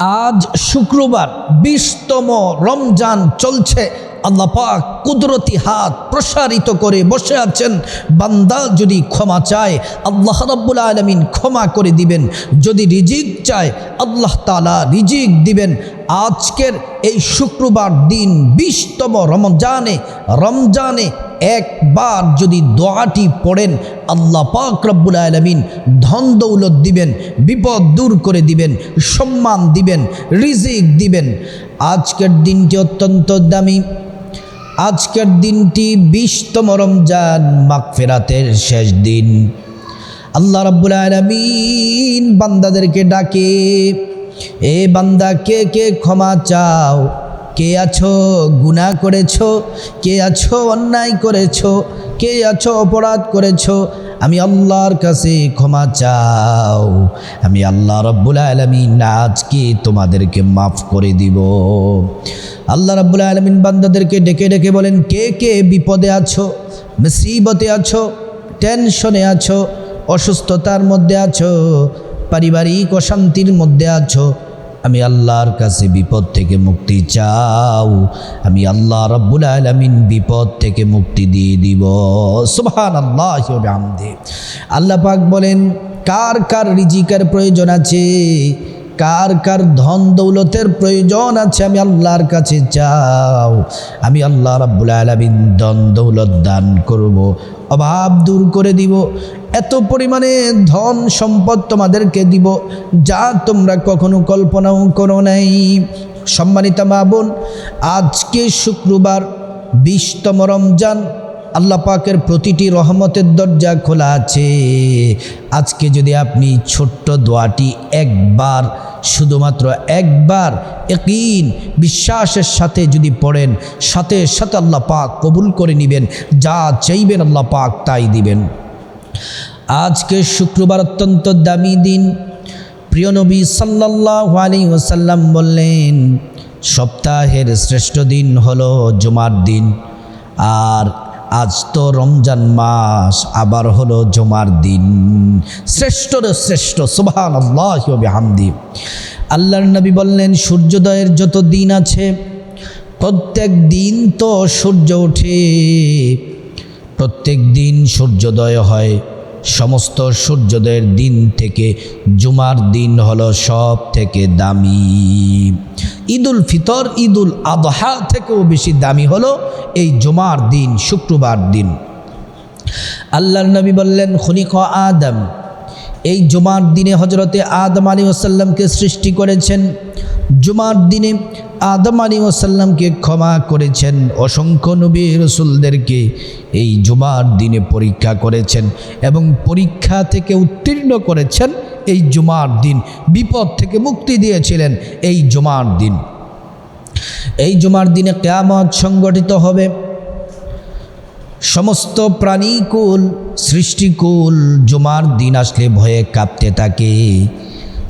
আজ শুক্রবার বিশতম রমজান চলছে। আল্লাহ পাক কুদরতি হাত প্রসারিত করে বসে আছেন। বান্দা যদি ক্ষমা চায়, আল্লাহ রাব্বুল আলমিন ক্ষমা করে দিবেন। যদি রিজিক চায়, আল্লাহ তালা রিজিক দিবেন। আজকের এই শুক্রবার দিন বিশতম রমজানে রমজানে একবার যদি দোয়াটি পড়েন, আল্লাহ পাক রব্বুল আলমিন ধন দৌলত দিবেন, বিপদ দূর করে দিবেন, সম্মান দিবেন, রিজিক দিবেন। আজকের দিনটি অত্যন্ত দামি। আজকের দিনটি বিশতম রমজান মাগফিরাতের শেষ দিন। আল্লাহ রাব্বুল আলমিন বান্দাদেরকে ডাকে, এ বান্দা, কে কে ক্ষমা চাও? কে আছো? গুনাহ করেছ? কে আছো? অন্যায় করেছ? কে আছো? অপরাধ করেছ? আমি আল্লাহর কাছে ক্ষমা চাও। আমি আল্লাহ রব্বুল আলমিন আজকে তোমাদেরকে মাফ করে দিব। আল্লাহ রব্বুল আলমিন বান্দাদেরকে ডেকে ডেকে বলেন, কে কে বিপদে আছো? মুসিবতে আছো? টেনশনে আছো? অসুস্থতার মধ্যে আছো? পারিবারিক অশান্তির মধ্যে আছো? আমি আল্লাহর কাছে বিপদ থেকে মুক্তি চাও। আমি আল্লাহ রব্বুল আলমিন বিপদ থেকে মুক্তি দিয়ে দিব। সুহান আল্লাহ আল্লাহ পাক বলেন, কার কার রিজিকের প্রয়োজন আছে? কার কার ধন দৌলতের প্রয়োজন আছে আমি আল্লাহর কাছে চাও। আমি আল্লাহ রাব্বুল আলামিন ধন দৌলত দান করব, অভাব দূর করে দিব, এত পরিমাণে ধন সম্পদ তোমাদেরকে দিব যা তোমরা কখনো কল্পনাও করো নাই। সম্মানিত মা বোন, আজকে শুক্রবার, বিশতম রমজান আল্লাহ পাকের প্রতিটি রহমতের দরজা খোলা আছে। আজকে যদি আপনি ছোট্ট দোয়াটি একবার, শুধুমাত্র একবার একইন বিশ্বাসের সাথে যদি পড়েন, সাথে সাথে আল্লাহ পাক কবুল করে নেবেন, যা চাইবেন আল্লাহ পাক তাই দিবেন। আজকে শুক্রবার অত্যন্ত দামি দিন। প্রিয় নবী সাল্লাহ আলী ওসাল্লাম বললেন, সপ্তাহের শ্রেষ্ঠ দিন হলো জুমার দিন। আর আজ তো রমজান মাস, আবার হলো জমার দিন। শ্রেষ্ঠর শ্রেষ্ঠ সুবাহান আল্লাহামদি আল্লাহর নবী বললেন, সূর্যোদয়ের যত দিন আছে, প্রত্যেক দিন তো সূর্য ওঠে। প্রত্যেক দিন সূর্যোদয় হয়। সমস্ত সূর্যোদয়ের দিন থেকে জুমার দিন হলো সব থেকে দামি। ঈদুল ফিতর, ঈদুল আদহা থেকেও বেশি দামি হলো এই জুমার দিন, শুক্রবার দিন। আল্লাহর নবী বললেন খনিক আদম। এই জুমার দিনে হজরতে আদম আলী ওসাল্লামকে সৃষ্টি করেছেন। জুমার দিনে আদম আলী ওসাল্লামকে ক্ষমা করেছেন। অসংখ্য নবী রসুলদেরকে এই জুমার দিনে পরীক্ষা করেছেন এবং পরীক্ষা থেকে উত্তীর্ণ করেছেন এই জুমার দিন। বিপদ থেকে মুক্তি দিয়েছিলেন এই জুমার দিন। এই জুমার দিনে কেয়ামত সংগঠিত হবে। সমস্ত প্রাণীকুল, সৃষ্টিকুল জুমার দিন আসলে ভয়ে কাঁপতে থাকে।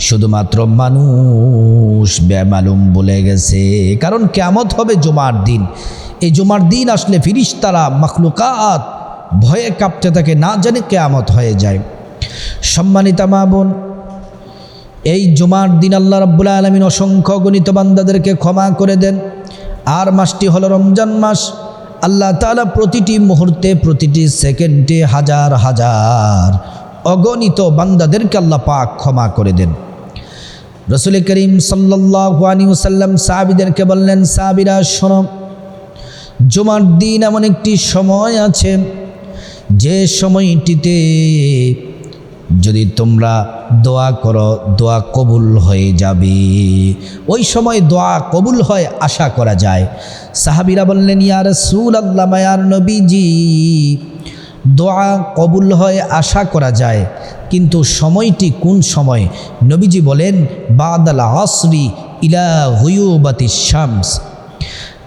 শুধুমাত্র মানুষ বেমালুম বলে গেছে। কারণ কেমত হবে জুমার দিন। এই জুমার দিন আসলে ফিরিস তারা মখলুকাত ভয়ে কাঁপতে থাকে, না জানে কেয়ামত হয়ে যায়। সম্মানিতা মা বোন, এই জুমার দিন আল্লাহ রাব্বুল আলমিন অসংখ্য গণিত বান্দাদেরকে ক্ষমা করে দেন। আর মাসটি হলো রমজান মাস। আল্লাহ তালা প্রতিটি মুহূর্তে, প্রতিটি সেকেন্ডে হাজার হাজার অগণিত বান্দাদেরকে আল্লাহ পাক ক্ষমা করে দেন। রসুল করিম সাল্লাহ সাল্লাম সাহাবিদেরকে বললেন, সাহাবিরা, শোনো, জুমার দিন এমন একটি সময় আছে, যে সময়টিতে যদি তোমরা দোয়া করো, দোয়া কবুল হয়ে যাবে। ওই সময় দোয়া কবুল হয়, আশা করা যায়। সাহাবিরা বললেন ইয়ার সুল আল্লাহ মায়ার নবীজি, দোয়া কবুল হয়, আশা করা যায়। কিন্তু সময়টি কোন সময়? নবীজি বলেন, বাদাল আসরি ইলা হুয়ুবাতি শামস।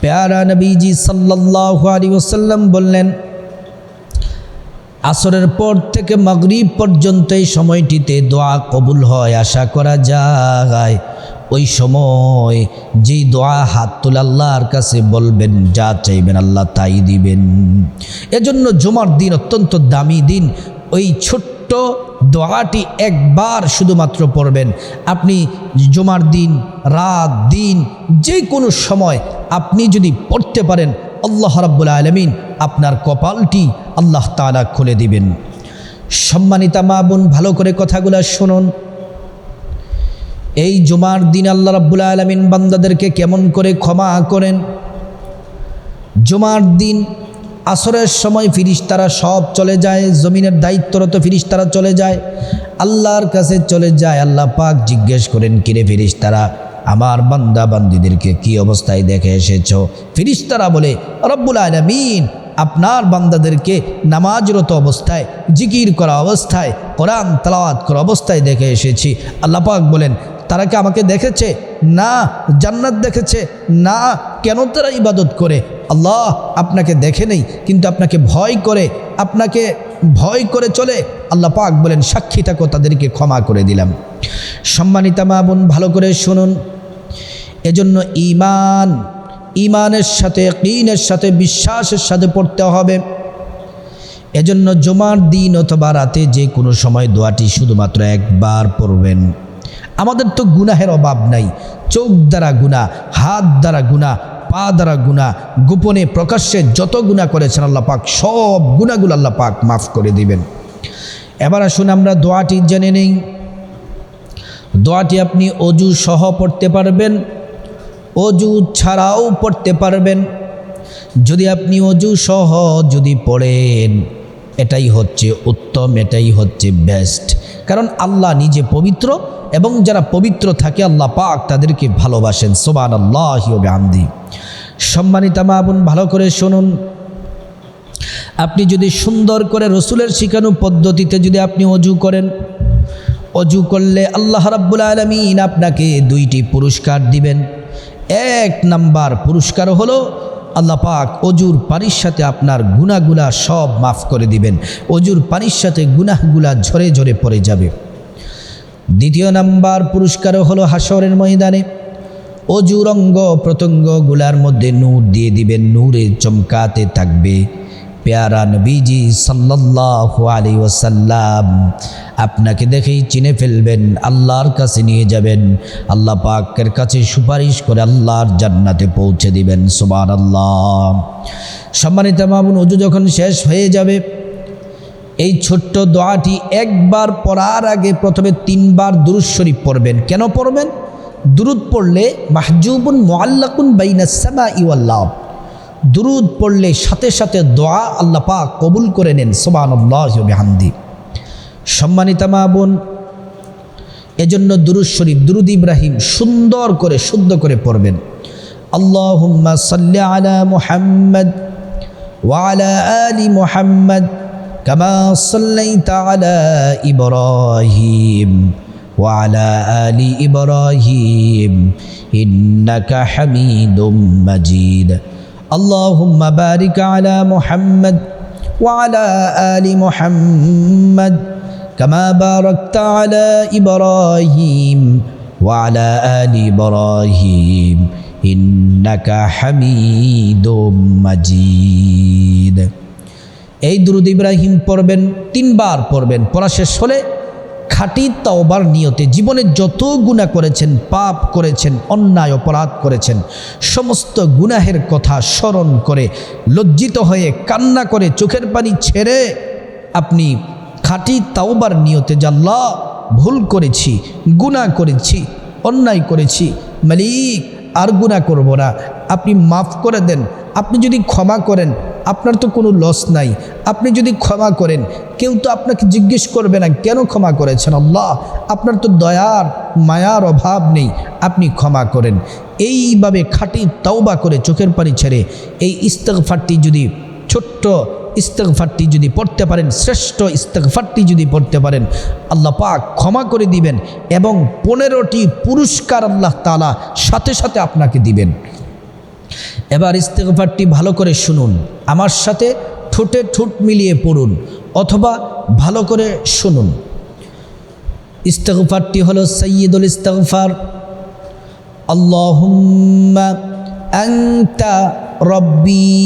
পেয়ারা নবীজি সাল্লাহ আলী ওসাল্লাম বললেন, আসরের পর থেকে মাগরিব পর্যন্ত এই সময়টিতে দোয়া কবুল হয়, আশা করা যায়। ওই সময় যেই দোয়া হাত তুলে আল্লাহর কাছে বলবেন, যা চাইবেন আল্লাহ তাই দিবেন। এজন্য জুমার দিন অত্যন্ত দামি দিন। ওই ছোট্ট ছোট্ট দোয়াটি একবার শুধুমাত্র পড়বেন। আপনি জমার দিন, রাত, দিন যে কোনো সময় আপনি যদি পড়তে পারেন, আল্লাহ রাব্বুল আলমিন আপনার কপালটি আল্লাহ তাআলা খুলে দিবেন। সম্মানিতা মা বোন, ভালো করে কথাগুলো শুনুন। এই জুমার দিন আল্লাহ রাব্বুল আলমিন বান্দাদেরকে কেমন করে ক্ষমা করেন? জুমার দিন আসরের সময় ফিরিস্তারা সব চলে যায়, জমিনের দায়িত্বরত ফিরিস্তারা চলে যায়, আল্লাহর কাছে চলে যায়। আল্লাহ পাক জিজ্ঞেস করেন, কিরে ফিরিস্তারা, আমার বান্দা বান্দিদেরকে কি অবস্থায় দেখে এসেছ? ফিরিস্তারা বলে, রব্বুল আলমিন, আপনার বান্দাদেরকে নামাজরত অবস্থায়, জিকির করা অবস্থায়, কোরআন, তালাওয়াত করা অবস্থায় দেখে এসেছি। আল্লাহ পাক বলেন তারা কি আমাকে দেখেছে? না, জান্নাত দেখেছে। না, কেন তারা ইবাদত করে? আল্লাহ আপনাকে দেখে নেই, কিন্তু আপনাকে ভয় করে। আপনাকে ভয় করে চলে। আল্লাহ পাক বলেন, সাক্ষী থাকো, তাদেরকে ক্ষমা করে দিলাম। সম্মানিতা মা বোন, ভালো করে শুনুন। এজন্য ইমান ইমানের সাথে কিনের সাথে, বিশ্বাসের সাথে পড়তে হবে। এজন্য জমার দিন অথবা রাতে যে কোনো সময় দোয়াটি শুধুমাত্র একবার পড়বেন। আমাদের তো গুনাহের অভাব নাই। চোখ দ্বারা গুণা হাত দ্বারা গুণা পা দ্বারা গুণা গোপনে, প্রকাশ্যে যত গুণা করেছেন আল্লাহ পাক, সব গুণাগুলো আল্লাহ পাক মাফ করে দিবেন। এবার আসুন আমরা দোয়াটি জেনে নেই। দোয়াটি আপনি অজু সহ পড়তে পারবেন, অজু ছাড়াও পড়তে পারবেন। যদি আপনি অজু সহ যদি পড়েন, এটাই হচ্ছে উত্তম, এটাই হচ্ছে বেস্ট কারণ আল্লাহ নিজে পবিত্র এবং যারা পবিত্র থাকে আল্লাহ পাক তাদেরকে ভালোবাসেন। সোবান আল্লাহ আমদি সম্মানিতা মা বোন, ভালো করে শুনুন। আপনি যদি সুন্দর করে রসুলের শিখানো পদ্ধতিতে যদি আপনি অজু করেন, অজু করলে আল্লাহ রাব্বুল আলমিন আপনাকে দুইটি পুরস্কার দিবেন। এক নাম্বার পুরস্কার হলো আল্লাহ পাক অজুর পানির সাথে আপনার গুনাগুলা সব মাফ করে দিবেন। অজুর পানির সাথে গুনাহগুলা ঝরে ঝরে পড়ে যাবে। দ্বিতীয় নাম্বার পুরস্কার হলো হাসরের ময়দানে। অজুর অঙ্গ প্রত্যঙ্গগুলার মধ্যে নূর দিয়ে দিবেন, নূরে চমকাতে থাকবে। পেয়ারা নবীজি সাল্লাল্লাহু আলাইহি ওয়াসাল্লাম আপনাকে দেখেই চিনে ফেলবেন, আল্লাহর কাছে নিয়ে যাবেন। আল্লাহ পাকের কাছে সুপারিশ করে আল্লাহর জান্নাতে পৌঁছে দিবেন, সুবহানাল্লাহ। সম্মানিত মামুন অজু যখন শেষ হয়ে যাবে, এই ছোট্ট দোয়াটি একবার পড়ার আগে প্রথমে তিনবার দুরুদ শরীফ পড়বেন। কেন পড়বেন? দুরুদ পড়লে মাহজুবুন মোয়াল্লাকুন বাইনা বাইনাসমা ইউল্লাহ দুরুদ পড়লে সাথে সাথে দোয়া আল্লাহ পাক কবুল করে নেন সোবানহামদি সম্মানিতা মা বোন এজন্য দুরুদ শরীফ দুরুদ ইব্রাহিম সুন্দর করে শুদ্ধ করে পড়বেন আল্লাহুম্মা সাল্লি আলা মুহাম্মদ ওয়ালা আলি মুহাম্মদ كما صليت على إبراهيم وعلى آل إبراهيم إنك حميد مجيد اللهم بارك على محمد وعلى آل محمد كما باركت على إبراهيم وعلى آل إبراهيم إنك حميد مجيد এই দুরুদ ইব্রাহিম পড়বেন তিনবার পড়বেন পড়া শেষ হলে খাঁটি তাওবার নিয়তে জীবনে যত গুণা করেছেন পাপ করেছেন অন্যায় অপরাধ করেছেন সমস্ত গুনাহের কথা স্মরণ করে লজ্জিত হয়ে কান্না করে চোখের পানি ছেড়ে আপনি খাঁটি তাওবার নিয়তে জাল্লা ভুল করেছি গুণা করেছি, অন্যায় করেছি, মালিক, আর গুণা করব না। আপনি মাফ করে দেন, আপনি যদি ক্ষমা করেন, আপনার তো কোনো লস নাই। আপনি যদি ক্ষমা করেন, কেউ তো আপনাকে জিজ্ঞেস করবে না, কেন ক্ষমা করেছেন আল্লাহ? আপনার তো দয়ার, মায়ার অভাব নেই, আপনি ক্ষমা করেন। এইভাবে খাঁটি তাওবা করে চোখের পানি ছেড়ে এই ইস্তেকফারটি যদি ছোট্ট ইস্তেকফারটি যদি পড়তে পারেন, শ্রেষ্ঠ ইস্তেকফারটি যদি পড়তে পারেন, আল্লাহ পাক ক্ষমা করে দিবেন এবং পনেরোটি পুরস্কার আল্লাহ তালা সাথে সাথে আপনাকে দিবেন। এবার ইস্তেগফারটি ভালো করে শুনুন, আমার সাথে ঠোঁটে ঠোঁট মিলিয়ে পড়ুন অথবা ভালো করে শুনুন। ইস্তেগফারটি হলো সৈয়দুল ইস্তেগফার। আল্লাহুম্মা আনতা রব্বি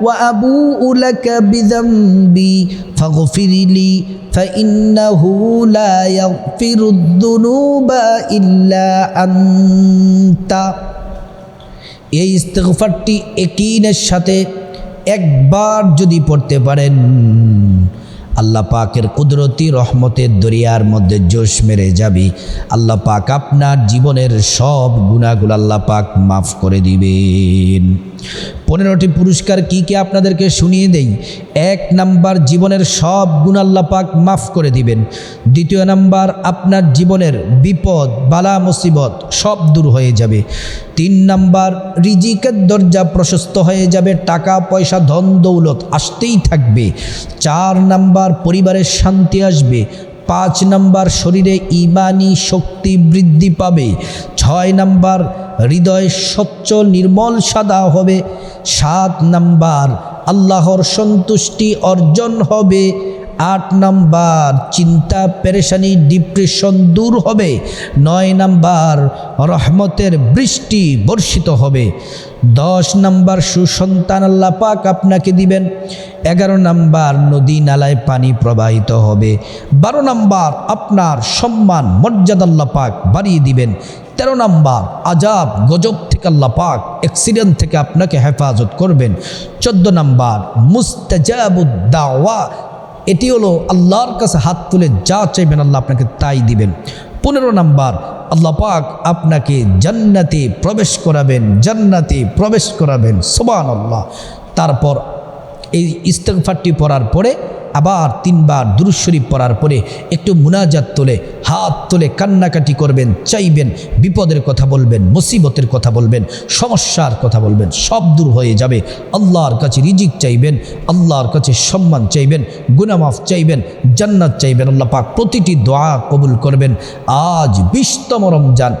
وأبوء لك بذنبي فاغفر لي فإنه لا يغفر الذنوب إلا أنت এই ইস্তেগফারটি একিনের সাথে একবার যদি পড়তে পারেন আল্লাহ পাকের কুদরতি রহমতের দরিয়ার মধ্যে জোশ মেরে যাবি। আল্লাহ পাক আপনার জীবনের সব গুণাগুলো আল্লাহ পাক মাফ করে দিবেন। পনেরোটি পুরস্কার কি কি আপনাদেরকে শুনিয়ে দেই? এক নাম্বার, জীবনের সব গুণ আল্লাহ পাক মাফ করে দিবেন। দ্বিতীয় নাম্বার, আপনার জীবনের বিপদ, বালা, মুসিবত সব দূর হয়ে যাবে। তিন নাম্বার, রিজিকের দরজা প্রশস্ত হয়ে যাবে। টাকা, পয়সা, ধন, দৌলত আসতেই থাকবে। চার নাম্বার পরিবারের শান্তি আসবে। পাঁচ নাম্বার শরীরে ইমানি শক্তি বৃদ্ধি পাবে। ছয় নাম্বার হৃদয় স্বচ্ছ, নির্মল, সাদা হবে। সাত নাম্বার আল্লাহর সন্তুষ্টি অর্জন হবে। আট নাম্বার, চিন্তা, পেরেশানি, ডিপ্রেশন দূর হবে। নয় নাম্বার, রহমতের বৃষ্টি বর্ষিত হবে। দশ নাম্বার, সুসন্তান আল্লাহ আপনাকে দিবেন। এগারো নাম্বার, নদী নালায় পানি প্রবাহিত হবে। বারো নাম্বার, আপনার সম্মান, মর্যাদা আল্লাহ বাড়িয়ে দিবেন। তেরো নাম্বার, আজাব, গজব থেকে আল্লাহ পাক অ্যাক্সিডেন্ট থেকে আপনাকে হেফাজত করবেন। চোদ্দ নাম্বার মুস্তাজাবুদ্দাওয়া এটি হলো আল্লাহর কাছে হাত তুলে যা চাইবেন আল্লাহ আপনাকে তাই দিবেন। পনেরো নাম্বার, আল্লাহ পাক আপনাকে জান্নাতে প্রবেশ করাবেন, জান্নাতে প্রবেশ করাবেন সোবান আল্লাহ তারপর এই ইস্তেকফারটি পড়ার পরে আবার তিনবার দুরুশরীফ পড়ার পরে একটু মুনাজাত তোলে, হাত তোলে, কান্নাকাটি করবেন, চাইবেন, বিপদের কথা বলবেন, মুসিবতের কথা বলবেন, সমস্যার কথা বলবেন, সব দূর হয়ে যাবে। আল্লাহর কাছে রিজিক চাইবেন, আল্লাহর কাছে সম্মান চাইবেন গুনামাফ চাইবেন, জান্নাত চাইবেন, আল্লাহ পাক প্রতিটি দোয়া কবুল করবেন। আজ বিশতম রমজান,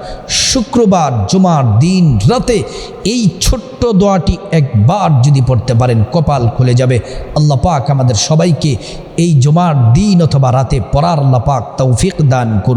শুক্রবার, জুমার দিন রাতে এই ছোট্ট দোয়াটি একবার যদি পড়তে পারেন, কপাল খুলে যাবে। আল্লাহ পাক আমাদের সবাইকে এই জুমার দিন অথবা রাতে পড়ার লাপাক তৌফিক দান করুন।